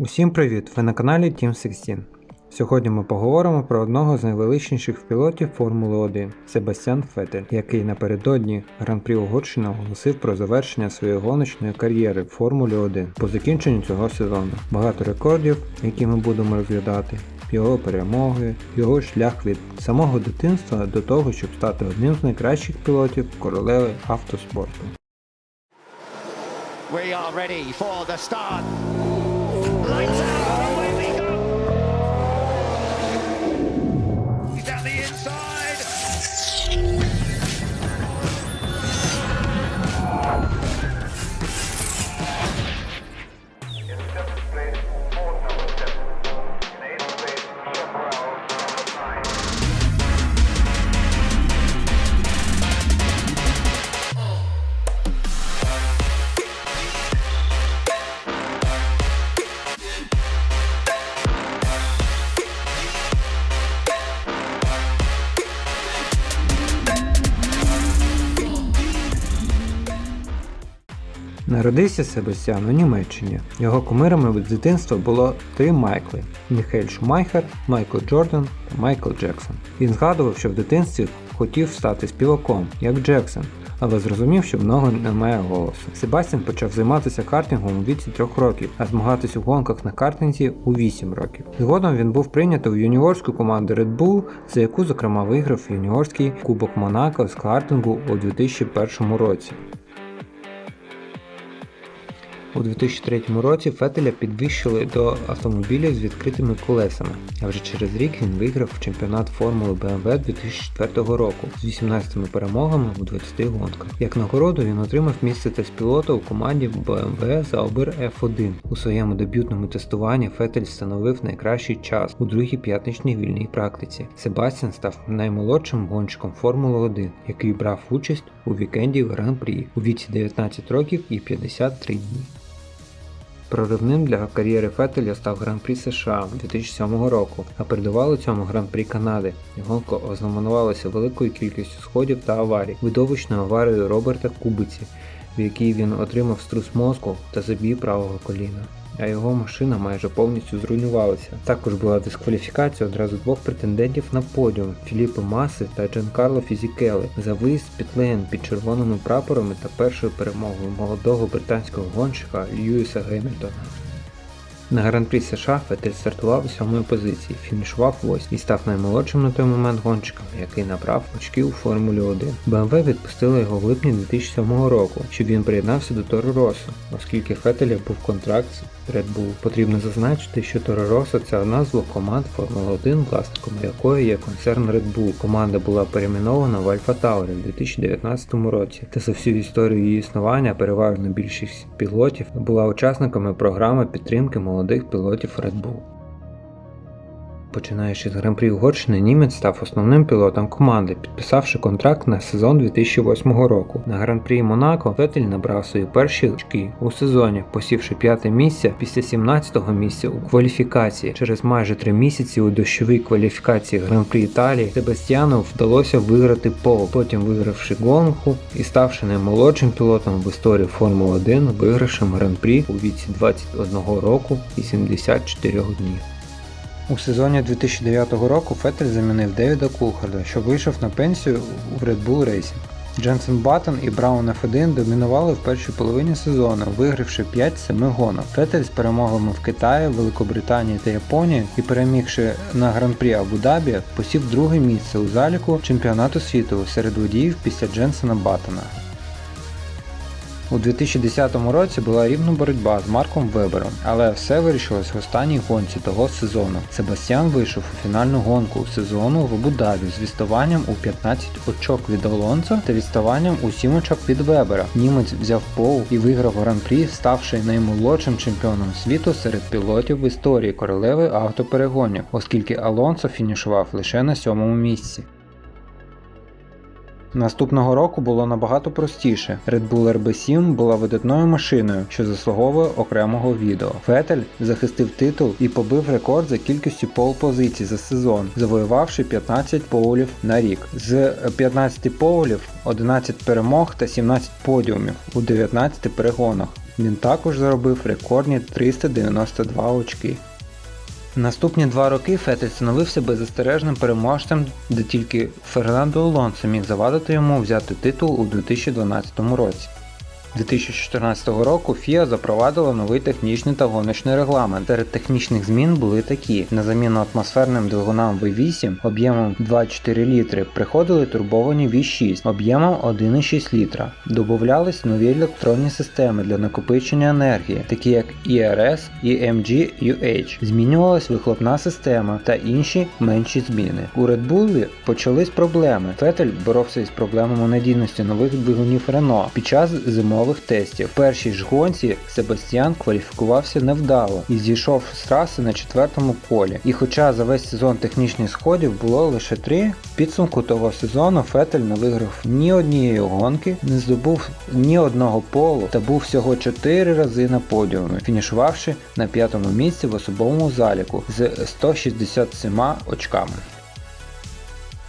Усім привіт! Ви на каналі Team 16. Сьогодні ми поговоримо про одного з найвеличніших пілотів Формули 1 Себастьян Фетель, який напередодні Гран-прі Угорщини оголосив про завершення своєї гоночної кар'єри в Формулі 1 по закінченню цього сезону. Багато рекордів, які ми будемо розглядати, його перемоги, його шлях від самого дитинства до того, щоб стати одним з найкращих пілотів королеви автоспорту. We are ready for the start. Right. Народився Себастьян у Німеччині. Його кумирами з дитинства було три Майкли: Міхель Шумайхер, Майкл Джордан та Майкл Джексон. Він згадував, що в дитинстві хотів стати співаком, як Джексон, але зрозумів, що в нього немає голосу. Себастьян почав займатися картингом у віці трьох років, а змагатись у гонках на картинзі у 8 років. Згодом він був прийнятий у юніорську команду Red Bull, за яку, зокрема, виграв юніорський кубок Монако з картингу у 2001 році. У 2003 році Фетеля підвищили до автомобілів з відкритими колесами, а вже через рік він виграв чемпіонат Формули BMW 2004 року з 18 перемогами у 20 гонках. Як нагороду він отримав місце тест-пілота у команді BMW Sauber F1. У своєму дебютному тестуванні Фетель встановив найкращий час у другій п'ятничній вільній практиці. Себастьян став наймолодшим гонщиком Формули 1, який брав участь у вікенді Гран-прі у віці 19 років і 53 дні. Проривним для кар'єри Фетеля став Гран-прі США 2007 року, а передувало цьому Гран-прі Канади. Гонка ознаменувалася великою кількістю сходів та аварій, видовищною аварією Роберта Кубиці, в якій він отримав струс мозку та забій правого коліна. А його машина майже повністю зруйнувалася. Також була дискваліфікація одразу двох претендентів на подіум Філіппо Маси та Джанкарло Фізікели за виїзд з Пітлейн під червоними прапорами та першою перемогою молодого британського гонщика Льюіса Гемільтона. На Гран-прі США Фетель стартував у сьомої позиції, фінішував восьмий і став наймолодшим на той момент гонщиком, який набрав очки у Формулі 1. BMW відпустила його в липні 2007 року, щоб він приєднався до Торо Росо, оскільки Фетеля був контракт з Red Bull. Потрібно зазначити, що Торо Росо це двох команд Формули 1, власником якої є концерн Red Bull. Команда була перейменована в Альфа Таурі в 2019 році, та за всю історію її існування переважно більшість пілотів була учасниками програми підтримки молодих пілотів Red Bull. Починаючи з Гран-прі Угорщини, німець став основним пілотом команди, підписавши контракт на сезон 2008 року. На Гран-прі Монако Фетель набрав свої перші очки у сезоні, посівши п'яте місце після 17-го місця у кваліфікації. Через майже три місяці у дощовій кваліфікації Гран-прі Італії Себастьяну вдалося виграти пол, потім вигравши гонку і ставши наймолодшим пілотом в історії Формули 1, вигравшим Гран-прі у віці 21 року і 74 днів. У сезоні 2009 року Феттель замінив Девіда Кулхарда, що вийшов на пенсію в Red Bull Racing. Дженсен Баттон і Браун F1 домінували в першій половині сезону, вигравши 5 7 гонок. Феттель з перемогами в Китаї, Великобританії та Японії і перемігши на гран-прі Абу-Дабі, посів друге місце у заліку чемпіонату світу серед водіїв після Дженсена Баттона. У 2010 році була рівна боротьба з Марком Вебером, але все вирішилось в останній гонці того сезону. Себастьян вийшов у фінальну гонку сезону в Абу-Дабі з відставанням у 15 очок від Алонсо та відставанням у 7 очок від Вебера. Німець взяв пол і виграв гран-прі, ставши наймолодшим чемпіоном світу серед пілотів в історії королеви автоперегонів, оскільки Алонсо фінішував лише на сьомому місці. Наступного року було набагато простіше. Red Bull RB7 була видатною машиною, що заслуговує окремого відео. Фетель захистив титул і побив рекорд за кількістю пол-позицій за сезон, завоювавши 15 поулів на рік. З 15 поулів 11 перемог та 17 подіумів у 19 перегонах. Він також заробив рекордні 392 очки. Наступні два роки Фетель становився беззастережним переможцем, де тільки Фернандо Алонсо міг завадити йому взяти титул у 2012 році. 2014 року FIA запровадила новий технічний та гоночний регламент. Серед технічних змін були такі: на заміну атмосферним двигунам V8 об'ємом 2,4 літри приходили турбовані V6 об'ємом 1,6 літра. Добавлялись нові електронні системи для накопичення енергії, такі як ERS і MGUH. Змінювалась вихлопна система та інші менші зміни. У Red Bull почались проблеми. Фетель боровся із проблемами надійності нових двигунів Renault під час зимових тестів. В першій ж гонці Себастьян кваліфікувався невдало і зійшов з траси на четвертому колі. І хоча за весь сезон технічних сходів було лише три, в підсумку того сезону Фетель не виграв ні однієї гонки, не здобув ні одного полу та був всього 4 рази на подіумі, фінішувавши на п'ятому місці в особовому заліку з 167 очками.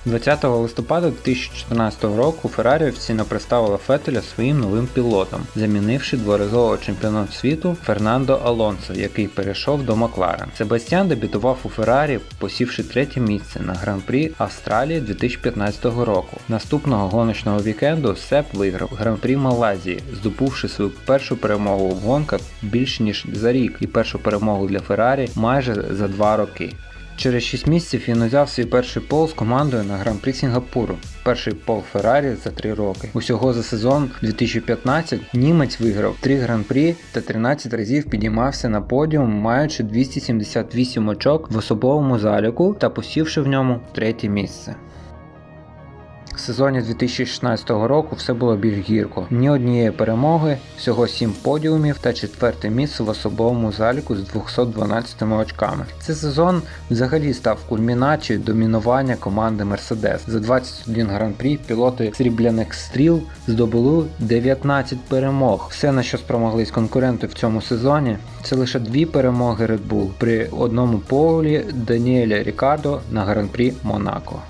20 листопада 2014 року Феррарі офіційно представила Фетеля своїм новим пілотом, замінивши дворазового чемпіона світу Фернандо Алонсо, який перейшов до Макларен. Себастьян дебютував у Феррарі, посівши третє місце на гран-прі Австралії 2015 року. Наступного гоночного вікенду Сеп виграв гран-прі Малайзії, здобувши свою першу перемогу в гонках більш ніж за рік і першу перемогу для Феррарі майже за два роки. Через 6 місяців він узяв свій перший пол з командою на гран-прі Сінгапуру, перший пол Феррарі за 3 роки. Усього за сезон 2015 німець виграв 3 гран-прі та 13 разів підіймався на подіум, маючи 278 очок в особовому заліку та посівши в ньому третє місце. Сезоні 2016 року все було більш гірко. Ні однієї перемоги, всього 7 подіумів та четверте місце в особовому заліку з 212 очками. Цей сезон взагалі став кульмінацією домінування команди Mercedes. За 21 гран-прі пілоти срібляних стріл здобули 19 перемог. Все на що спромоглись конкуренти в цьому сезоні, це лише дві перемоги Red Bull при одному полі Даніеля Рікардо на гран-прі Монако.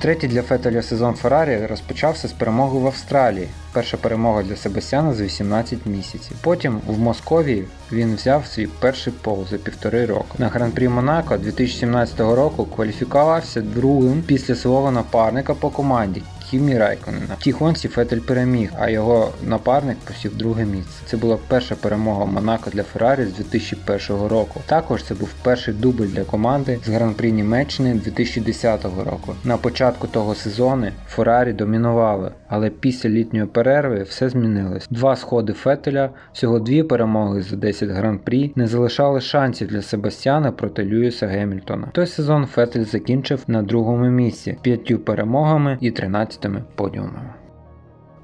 Третій для Фетеля сезон Феррарі розпочався з перемоги в Австралії. Перша перемога для Себастьяна за 18 місяців. Потім в Московії він взяв свій перший пол за півтори року. На гран-прі Монако 2017 року кваліфікувався другим після свого напарника по команді. Кімі Райконена. В тій гонці Фетель переміг, а його напарник посів друге місце. Це була перша перемога Монако для Феррарі з 2001 року. Також це був перший дубль для команди з гран-прі Німеччини 2010 року. На початку того сезону Феррарі домінували, але після літньої перерви все змінилось. Два сходи Фетеля, всього дві перемоги за 10 гран-прі не залишали шансів для Себастьяна проти Льюіса Гемільтона. Той сезон Фетель закінчив на другому місці п'ятью перемогами і 13 подіумами.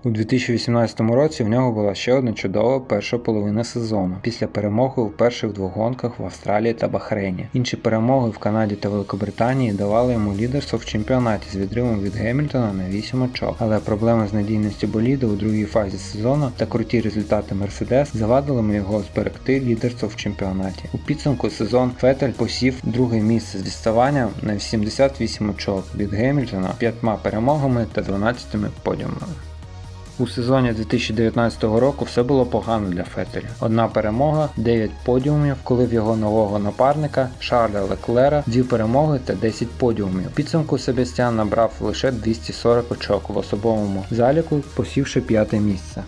У 2018 році в нього була ще одна чудова перша половина сезону після перемоги у перших двох гонках в Австралії та Бахрейні. Інші перемоги в Канаді та Великобританії давали йому лідерство в чемпіонаті з відривом від Гемільтона на 8 очок, але проблеми з надійністю боліду у другій фазі сезону та круті результати Мерседес завадили його зберегти лідерство в чемпіонаті. У підсумку сезон Фетель посів друге місце з відставанням на 78 очок від Гемільтона п'ятьма перемогами та 12 подіумами. У сезоні 2019 року все було погано для Фетеля. Одна перемога, 9 подіумів, коли в його нового напарника Шарля Леклера дві перемоги та 10 подіумів. Підсумку Себастьян набрав лише 240 очок в особовому заліку, посівши п'яте місце.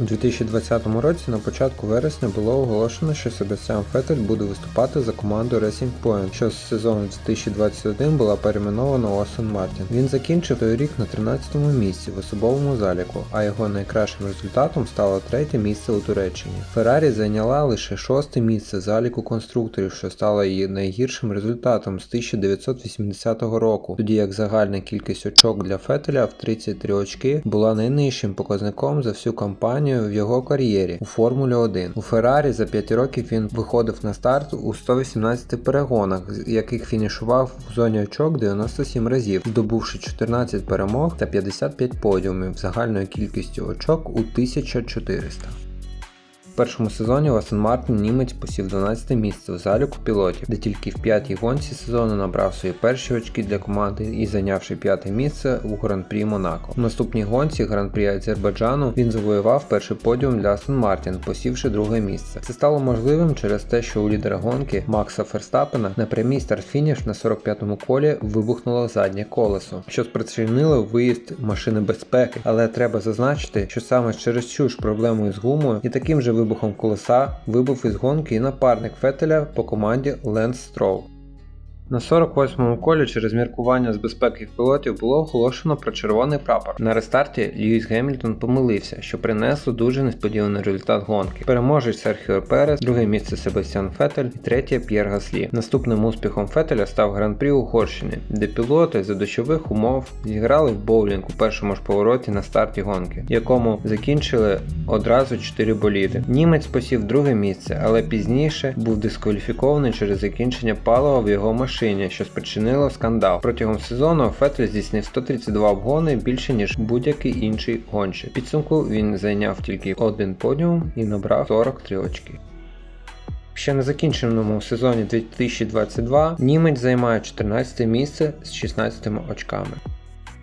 У 2020 році на початку вересня було оголошено, що Себастьян Фетель буде виступати за команду Racing Point, що з сезону 2021 була перейменована у Мартін. Він закінчив той рік на 13-му місці в особовому заліку, а його найкращим результатом стало третє місце у Туреччині. Феррарі зайняла лише шосте місце заліку конструкторів, що стало її найгіршим результатом з 1980 року, тоді як загальна кількість очок для Фетеля в 33 очки була найнижчим показником за всю кампанію в його кар'єрі у Формулі 1. У Феррарі за 5 років він виходив на старт у 118 перегонах, з яких фінішував в зоні очок 97 разів, здобувши 14 перемог та 55 подіумів загальною кількістю очок у 1400. Першому сезоні в Мартін німець посів 12 місце в заліку пілотів, де тільки в п'ятій гонці сезону набрав свої перші очки для команди і зайнявши п'яте місце у Гран-прі Монако. В наступній гонці Гран-прі Азербайджану він завоював перший подіум для Астон Мартін, посівши друге місце. Це стало можливим через те, що у лідера гонки Макса Ферстапена на прямій старт-фініш на 45-му колі вибухнуло заднє колесо, що спричинило виїзд машини безпеки. Але треба зазначити, що саме через цю ж проблему із гумою і таким же вибухом колеса вибив із гонки і напарник Фетеля по команді Ленс Строу. На 48-му колі через міркування з безпеки пілотів було оголошено про червоний прапор. На рестарті Льюіс Гемільтон помилився, що принесло дуже несподіваний результат гонки. Переможець Серхіо Перес, друге місце Себастьян Фетель і третє П'єр Гаслі. Наступним успіхом Фетеля став гран-прі Угорщини, де пілоти за дощових умов зіграли в боулінг у першому ж повороті на старті гонки, якому закінчили одразу 4 боліди. Німець посів друге місце, але пізніше був дискваліфікований через закінчення палива в його машині, що спричинило скандал. Протягом сезону Фетель здійснив 132 обгони більше ніж будь-який інший гонщик. Підсумку він зайняв тільки один подіум і набрав 43 очки. Ще на закінченому сезоні 2022 німець займає 14 місце з 16 очками.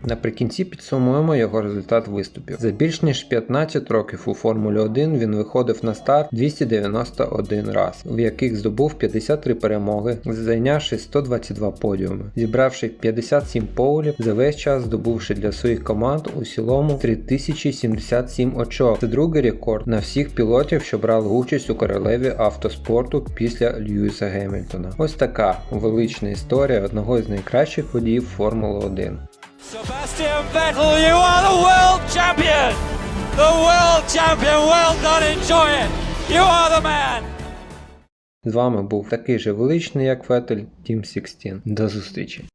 Наприкінці підсумуємо його результат виступів. За більш ніж 15 років у Формулі 1 він виходив на старт 291 раз, в яких здобув 53 перемоги, зайнявши 122 подіуми, зібравши 57 поулів, за весь час здобувши для своїх команд у цілому 3077 очок. Це другий рекорд на всіх пілотів, що брали участь у королеві автоспорту після Льюіса Гемільтона. Ось така велична історія одного з найкращих водіїв Формули 1. Sebastian Vettel, you are the world champion! The world champion! Well done, enjoy it! You are the man! З вами був такий же величний, як Фетель, Тім 16. До зустрічі!